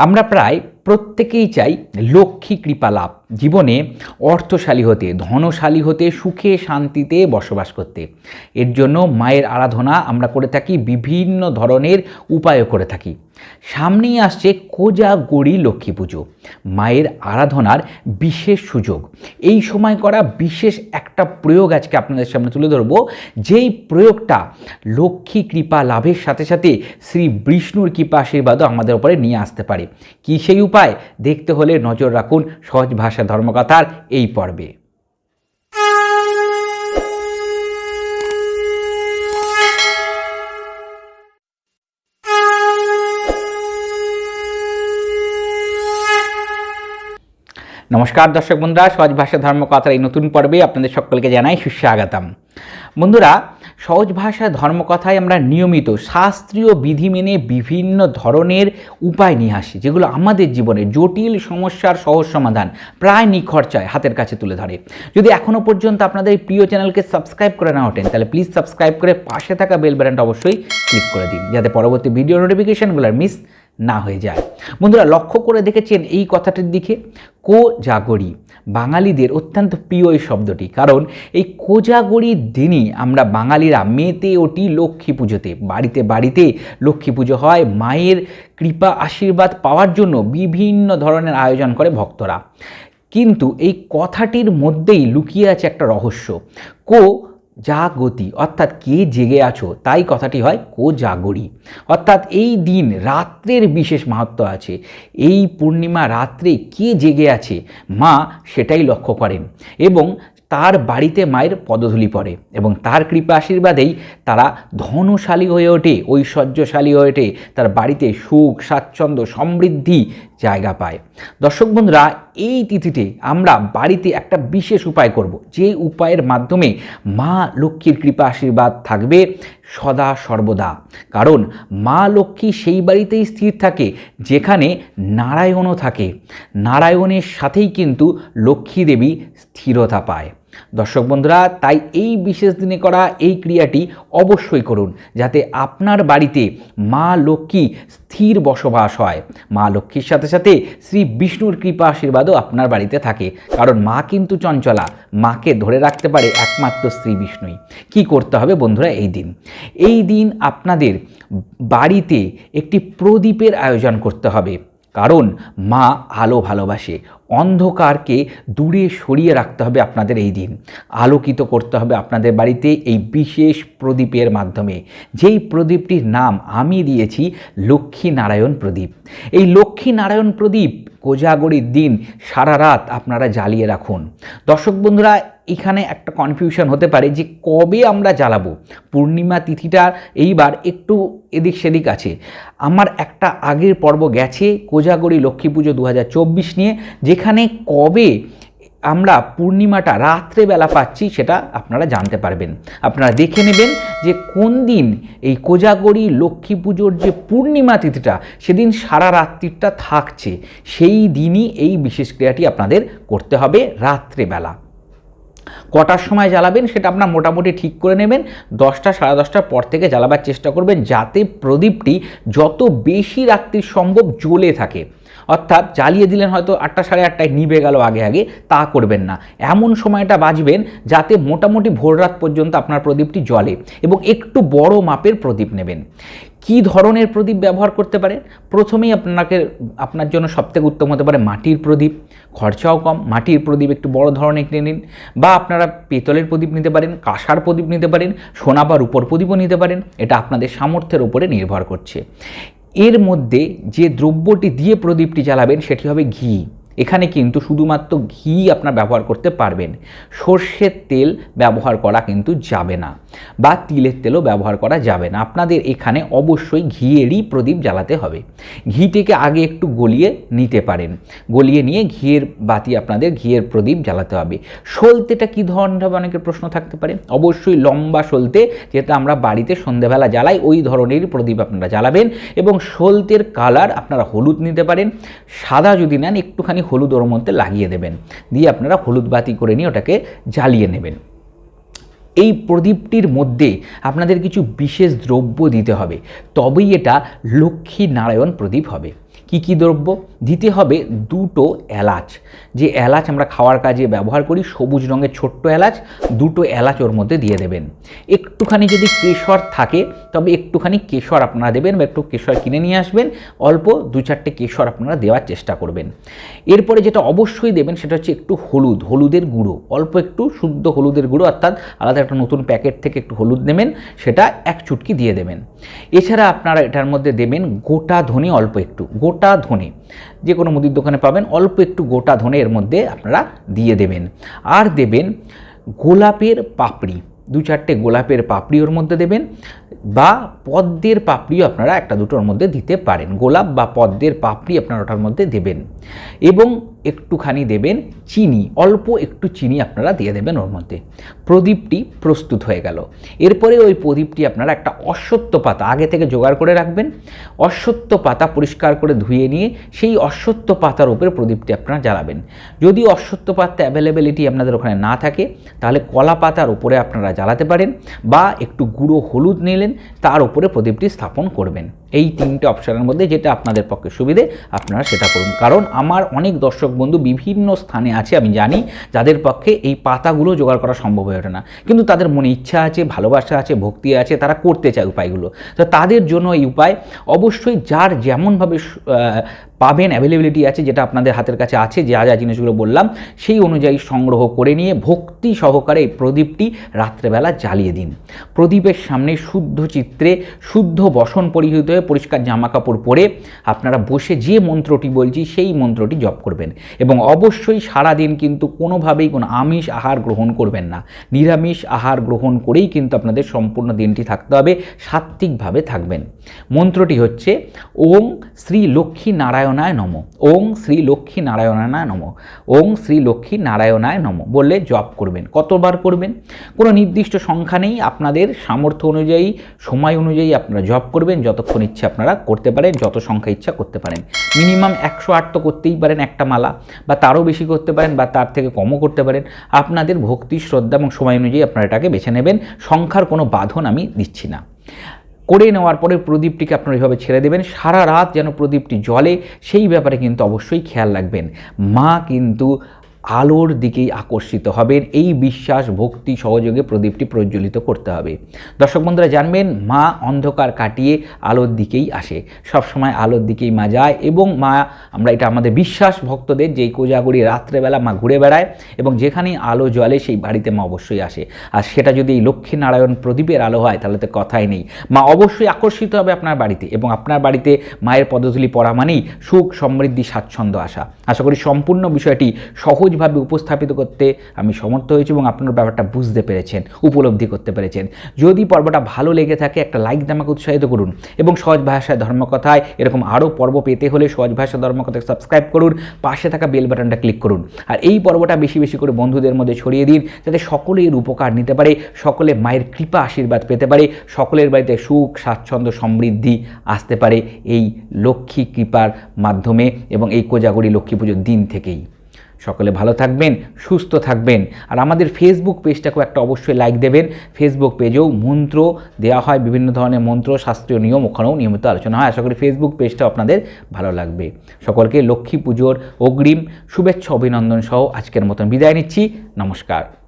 আমরা প্রায় প্রত্যেকেই চাই লক্ষ্মী কৃপা লাভ, জীবনে অর্থশালী হতে, ধনশালী হতে, সুখে, শান্তিতে বসবাস করতে। এর জন্য মায়ের আরাধনা আমরা করে থাকি বিভিন্ন ধরনের উপায়ও করে থাকি। সামনেই আসছে কোজা কোজাগরি লক্ষ্মী পুজো, মায়ের আরাধনার বিশেষ সুযোগ। এই সময় করা বিশেষ একটা প্রয়োগ আজকে আপনাদের সামনে তুলে ধরবো। যেই প্রয়োগটা লক্ষ্মী কৃপা লাভের সাথে সাথে শ্রী বিষ্ণুর কৃপা আশীর্বাদও আমাদের উপরে নিয়ে আসতে পারে। কি সেই উপায়? দেখতে হলে নজর রাখুন সহজ ভাষা ধর্মকথার এই পর্বে। নমস্কার দর্শক বন্ধুরা, সহজ ভাষা ধর্মকথার এই নতুন পর্বে আপনাদের সকলকে জানাই সুস্বাগতম। বন্ধুরা, সহজ ভাষা ধর্মকথায় আমরা নিয়মিত শাস্ত্রীয় বিধি মেনে বিভিন্ন ধরনের উপায় নিয়ে আসি, যেগুলো আমাদের জীবনে জটিল সমস্যার সহজ সমাধান প্রায় নিখরচায় হাতের কাছে তুলে ধরে। যদি এখনও পর্যন্ত আপনাদের এই প্রিয় চ্যানেলকে সাবস্ক্রাইব করে না ওঠেন, তাহলে প্লিজ সাবস্ক্রাইব করে পাশে থাকা বেল বাটনটা অবশ্যই ক্লিক করে দিন, যাতে পরবর্তী ভিডিও নোটিফিকেশানগুলো মিস না হয়ে যায়। বন্ধুরা, লক্ষ্য করে দেখেছেন এই কথাটির দিকে? কো জাগরি বাঙালিদের অত্যন্ত প্রিয় এই শব্দটি, কারণ এই কোজাগরির দিনই আমরা বাঙালিরা মেতে ওটি লক্ষ্মী পুজোতে। বাড়িতে বাড়িতে লক্ষ্মী পুজো হয়, মায়ের কৃপা, আশীর্বাদ পাওয়ার জন্য বিভিন্ন ধরনের আয়োজন করে ভক্তরা। কিন্তু এই কথাটির মধ্যেই লুকিয়ে আছে একটা রহস্য। কো জাগতি, অর্থাৎ কে জেগে আছো, তাই কথাটি হয় কো জাগরি অর্থাৎ এই দিন রাত্রের বিশেষ মাহাত্ম আছে। এই পূর্ণিমা রাত্রে কে জেগে আছে, মা সেটাই লক্ষ্য করেন এবং তার বাড়িতে মায়ের পদধূলি পড়ে এবং তার কৃপা আশীর্বাদেই তারা ধনশালী হয়ে ওঠে, ঐশ্বর্যশালী হয়ে ওঠে, তার বাড়িতে সুখ, স্বাচ্ছন্দ্য, সমৃদ্ধি জায়গা পায়। দর্শক বন্ধুরা এই তিথিতে আমরা বাড়িতে একটা বিশেষ উপায় করব। যে উপায়ের মাধ্যমে মা লক্ষ্মীর কৃপা আশীর্বাদ থাকবে সদা সর্বদা। কারণ মা লক্ষ্মী সেই বাড়িতেই স্থির থাকে, যেখানে নারায়ণও থাকে। নারায়ণের সাথেই কিন্তু লক্ষ্মী দেবী স্থিরতা পায়। দর্শক বন্ধুরা, তাই এই বিশেষ দিনে করা এই ক্রিয়াটি অবশ্যই করুন, যাতে আপনার বাড়িতে মা লক্ষ্মী স্থির বসবাস হয়। মা লক্ষ্মীর সাথে সাথে শ্রী বিষ্ণুর কৃপা আশীর্বাদও আপনার বাড়িতে থাকে, কারণ মা কিন্তু চঞ্চলা, মাকে ধরে রাখতে পারে একমাত্র শ্রী বিষ্ণুই। কি করতে হবে বন্ধুরা এই দিন? এই দিন আপনাদের বাড়িতে একটি প্রদীপের আয়োজন করতে হবে। কারণ মা আলো ভালোবাসে। অন্ধকারকে দূরে সরিয়ে রাখতে হবে আপনাদের এই দিন। আলোকিত করতে হবে আপনাদের বাড়িতে এই বিশেষ প্রদীপের মাধ্যমে। যেই প্রদীপটির নাম আমি দিয়েছি লক্ষ্মী নারায়ণ প্রদীপ। এই লক্ষ্মী নারায়ণ প্রদীপ কোজাগরির দিন সারা রাত আপনারা জ্বালিয়ে রাখুন। দর্শক বন্ধুরা এখানে একটা কনফিউশন হতে পারে যে কবে আমরা জ্বালাবো? পূর্ণিমা তিথিটা এইবার একটু এদিক সেদিক আছে। আমার একটা আগের পর্ব গেছে, কোজাগরি লক্ষ্মী পুজো দু হাজার চব্বিশ নিয়ে, যেখানে কবে আমরা পূর্ণিমাটা রাত্রেবেলা পাচ্ছি সেটা আপনারা জানতে পারবেন। আপনারা দেখে নেবেন যে কোন দিন এই কোজাগরি লক্ষ্মী পুজোর যে পূর্ণিমা তিথিটা, সেদিন সারা রাত্রিটা থাকছে। সেই দিনই এই বিশেষ ক্রিয়াটি আপনাদের করতে হবে রাত্রেবেলা। কটার সময় জ্বালাবেন সেটা আপনার মোটামুটি ঠিক করে নেবেন। দশটা, সাড়ে দশটার পর থেকে জ্বালাবার চেষ্টা করবেন যাতে প্রদীপটি যত বেশি রাত্রির সম্ভব জ্বলে থাকে। অর্থাৎ জ্বালিয়ে দিলেন হয়তো আটটা, সাড়ে আটটায়, নিভে গেল আগে আগে, তা করবেন না। এমন সময়টা বাজবেন যাতে মোটামুটি ভোর রাত পর্যন্ত আপনার প্রদীপটি জ্বলে এবং একটু বড় মাপের প্রদীপ নেবেন। কি ধরনের প্রদীপ ব্যবহার করতে পারে? প্রথমেই আপনাকে, আপনার জন্য সবথেকে উত্তম হতে পারে মাটির প্রদীপ। খরচাও কম, মাটির প্রদীপ একটু বড় ধরনের কিনে নিন। বা আপনারা পেতলের প্রদীপ নিতে পারেন, কাঁসার প্রদীপ নিতে পারেন, সোনা বা রূপর প্রদীপও নিতে পারেন। এটা আপনাদের সামর্থ্যের উপরে নির্ভর করছে। এর মধ্যে যে দ্রব্যটি দিয়ে প্রদীপটি জ্বালাবেন, সেটি হবে ঘি। এখানে কিন্তু শুধুমাত্র ঘি আপনার ব্যবহার করতে পারবেন। সর্ষের তেল ব্যবহার করা কিন্তু যাবে না। বা তিলের তেলও ব্যবহার করা যাবে না। আপনাদের এখানে অবশ্যই ঘিয়েরই প্রদীপ জ্বালাতে হবে। ঘিটিকে আগে একটু গলিয়ে নিতে পারেন। গলিয়ে নিয়ে ঘিয়ের বাতি আপনাদের ঘিয়ের প্রদীপ জ্বালাতে হবে। সলতেটা কী ধরনের হবে অনেকের প্রশ্ন থাকতে পারে। অবশ্যই লম্বা সলতে, যেটা আমরা বাড়িতে সন্ধেবেলা জ্বালাই, ওই ধরনেরই প্রদীপ আপনারা জ্বালাবেন এবং সলতের কালার আপনারা হলুদ নিতে পারেন। সাদা যদি নেন, একটুখানি হলুদ ওর মধ্যে লাগিয়ে দেবেন। দিয়ে আপনারা হলুদ বাতি করে নিয়ে ওটাকে জ্বালিয়ে নেবেন। এই প্রদীপটির মধ্যে আপনাদের কিছু বিশেষ দ্রব্য দিতে হবে। তবেই এটা লক্ষ্মী নারায়ণ প্রদীপ হবে। কি কি দ্রব্য? দিতে হবে দুটো এলাচ। যে এলাচ আমরা খাওয়ার কাজে ব্যবহার করি, সবুজ রঙের ছোট্ট এলাচ, দুটো এলাচ ওর মধ্যে দিয়ে দেবেন। একটুখানি যদি কেশর থাকে, তবে একটুখানি কেশর আপনারা দেবেন বা একটু কেশর কিনে নিয়ে আসবেন, অল্প দু চারটে কেশর আপনারা দেওয়ার চেষ্টা করবেন। এরপরে যেটা অবশ্যই দেবেন সেটা হচ্ছে একটু হলুদ, হলুদের গুঁড়ো। অল্প একটু শুদ্ধ হলুদের গুঁড়ো, অর্থাৎ আলাদা একটা নতুন প্যাকেট থেকে একটু হলুদ নেবেন, সেটা এক চুটকি দিয়ে দেবেন। এছাড়া আপনারা এটার মধ্যে দেবেন গোটা ধনে অল্প একটু, গোটা ধনে। যে কোনো মুদির দোকানে পাবেন, অল্প একটু গোটা ধনে এর মধ্যে আপনারা দিয়ে দেবেন। আর দেবেন গোলাপের পাপড়ি, দু চারটে গোলাপের পাপড়ি ওর মধ্যে দেবেন, বা পদ্মের পাপড়িও আপনারা একটা দুটোর মধ্যে দিতে পারেন। গোলাপ বা পদ্মের পাপড়ি আপনারা ওটার মধ্যে দেবেন। এবং একটুখানি দেবেন চিনি, অল্প একটু চিনি আপনারা দিয়ে দেবেন ওর মধ্যে। প্রদীপটি প্রস্তুত হয়ে গেল। এরপরে ওই প্রদীপটি আপনারা একটা অশ্বত্থ পাতা আগে থেকে জোগাড় করে রাখবেন। অশ্বত্থ পাতা পরিষ্কার করে ধুয়ে নিয়ে সেই অশ্বত্থ পাতার উপরে প্রদীপটি আপনারা জ্বালাবেন। যদি অশ্বত্থ পাতা অ্যাভেলেবিলিটি আপনাদের ওখানে না থাকে, তাহলে কলা পাতার উপরে আপনারা জ্বালাতে পারেন বা একটু গুঁড়ো হলুদ নিলেন, তার উপরে প্রদীপটি স্থাপন করবেন। এই তিনটে অপশানের মধ্যে যেটা আপনাদের পক্ষে সুবিধে, আপনারা সেটা করুন। কারণ আমার অনেক দর্শক বন্ধু বিভিন্ন স্থানে আছে, আমি জানি, যাদের পক্ষে এই পাতাগুলো জোগাড় করা সম্ভব হয়ে ওঠে না। কিন্তু তাদের মনে ইচ্ছা আছে, ভালোবাসা আছে, ভক্তি আছে, তারা করতে চায় উপায়গুলো। তো তাদের জন্য এই উপায় অবশ্যই যার যেমনভাবে পাবেন অ্যাভেলেবিলিটি আছে যেটা আপনাদের হাতের কাছে আছে, যা যা জিনিসগুলো বললাম, সেই অনুযায়ী সংগ্রহ করে নিয়ে ভক্তি সহকারে এই প্রদীপটি রাত্রেবেলা জ্বালিয়ে দিন। প্রদীপের সামনে শুদ্ধ চিত্রে, শুদ্ধ বসন পরিহিত হয়ে পরিষ্কার জামা কাপড় পরে আপনারা বসে যে মন্ত্রটি বলছি, সেই মন্ত্রটি জপ করবেন। এবং অবশ্যই সারাদিন কিন্তু কোনোভাবেই কোনো আমিষ আহার গ্রহণ করবেন না। নিরামিষ আহার গ্রহণ করেই কিন্তু আপনাদের সম্পূর্ণ দিনটি থাকতে হবে, সাত্ত্বিকভাবে থাকবেন। মন্ত্রটি হচ্ছে ওং শ্রী লক্ষ্মী নারায়ণায় নম। ওং শ্রী লক্ষ্মী নারায়ণায় নম। ওং শ্রী লক্ষ্মী নারায়ণায় নম বললে জপ করবেন। কতবার করবেন? কোনো নির্দিষ্ট সংখ্যা নেই। আপনাদের সামর্থ্য অনুযায়ী, সময় অনুযায়ী আপনারা জপ করবেন। যতক্ষণ ইচ্ছে আপনারা করতে পারেন, যত সংখ্যা ইচ্ছা করতে পারেন। মিনিমাম একশো আট তো করতেই পারেন একটা মালা বা তারও বেশি করতে পারেন বা তার থেকে কমও করতে পারেন। আপনাদের ভক্তি, শ্রদ্ধা এবং সময় অনুযায়ী আপনারা এটাকে বেছে নেবেন। সংখ্যার কোনো বাঁধন আমি দিচ্ছি না। করে নেওয়ার পরে প্রদীপটিকে আপনার এইভাবে ছেড়ে দেবেন। সারা রাত যেন প্রদীপটি জলে সেই ব্যাপারে কিন্তু অবশ্যই খেয়াল রাখবেন। মা কিন্তু আলোর দিকেই আকর্ষিত হবেন। এই বিশ্বাস, ভক্তি, সহযোগে প্রদীপটি প্রজ্বলিত করতে হবে। দর্শক বন্ধুরা, জানবেন, মা অন্ধকার কাটিয়ে আলোর দিকেই আসে। সবসময় আলোর দিকেই মা যায় এবং মা, আমরা এটা আমাদের বিশ্বাস, ভক্তদের যেই এই কোজাগরি রাত্রেবেলা মা ঘুরে বেড়ায় এবং যেখানেই আলো জ্বলে সেই বাড়িতে মা অবশ্যই আসে। আর সেটা যদি এই লক্ষ্মীনারায়ণ প্রদীপের আলো হয়, তাহলে তো কথাই নেই। মা অবশ্যই আকর্ষিত হবে আপনার বাড়িতে এবং আপনার বাড়িতে মায়ের পদধূলি পড়া মানেই সুখ, সমৃদ্ধি, স্বাচ্ছন্দ্য আসা আশা করি সম্পূর্ণ বিষয়টি সহজভাবে উপস্থাপিত করতে আমি সমর্থ হয়েছি এবং আপনার ব্যাপারটা বুঝতে পেরেছেন, উপলব্ধি করতে পেরেছেন। যদি পর্বটা ভালো লেগে থাকে, একটা লাইক দামাকে উৎসাহিত করুন এবং সহজ ভাষায় ধর্মকথায় এরকম আরও পর্ব পেতে হলে সহজ ভাষা ধর্মকথাকে সাবস্ক্রাইব করুন, পাশে থাকা বেল বাটনটা ক্লিক করুন। আর এই পর্বটা বেশি বেশি করে বন্ধুদের মধ্যে ছড়িয়ে দিন, যাতে সকলে এর উপকার নিতে পারে সকলে মায়ের কৃপা আশীর্বাদ পেতে পারে, সকলের বাড়িতে সুখ, স্বাচ্ছন্দ্য, সমৃদ্ধি আসতে পারে এই লক্ষ্মী কৃপার মাধ্যমে এবং এই কোজাগরি লক্ষ্মী পুজোর দিন থেকেই। সকলে ভালো থাকবেন, সুস্থ থাকবেন। আর আমাদের ফেসবুক পেজটাকেও একটা অবশ্যই লাইক দেবেন। ফেসবুক পেজেও মন্ত্র দেওয়া হয়, বিভিন্ন ধরনের মন্ত্র, শাস্ত্রীয় নিয়ম, ওখানেও নিয়মিত আলোচনা হয়। আশা করি ফেসবুক পেজটা আপনাদের ভালো লাগবে। সকলকে লক্ষ্মী পুজোর অগ্রিম শুভেচ্ছা, অভিনন্দন সহ আজকের মতন বিদায় নিচ্ছি। নমস্কার।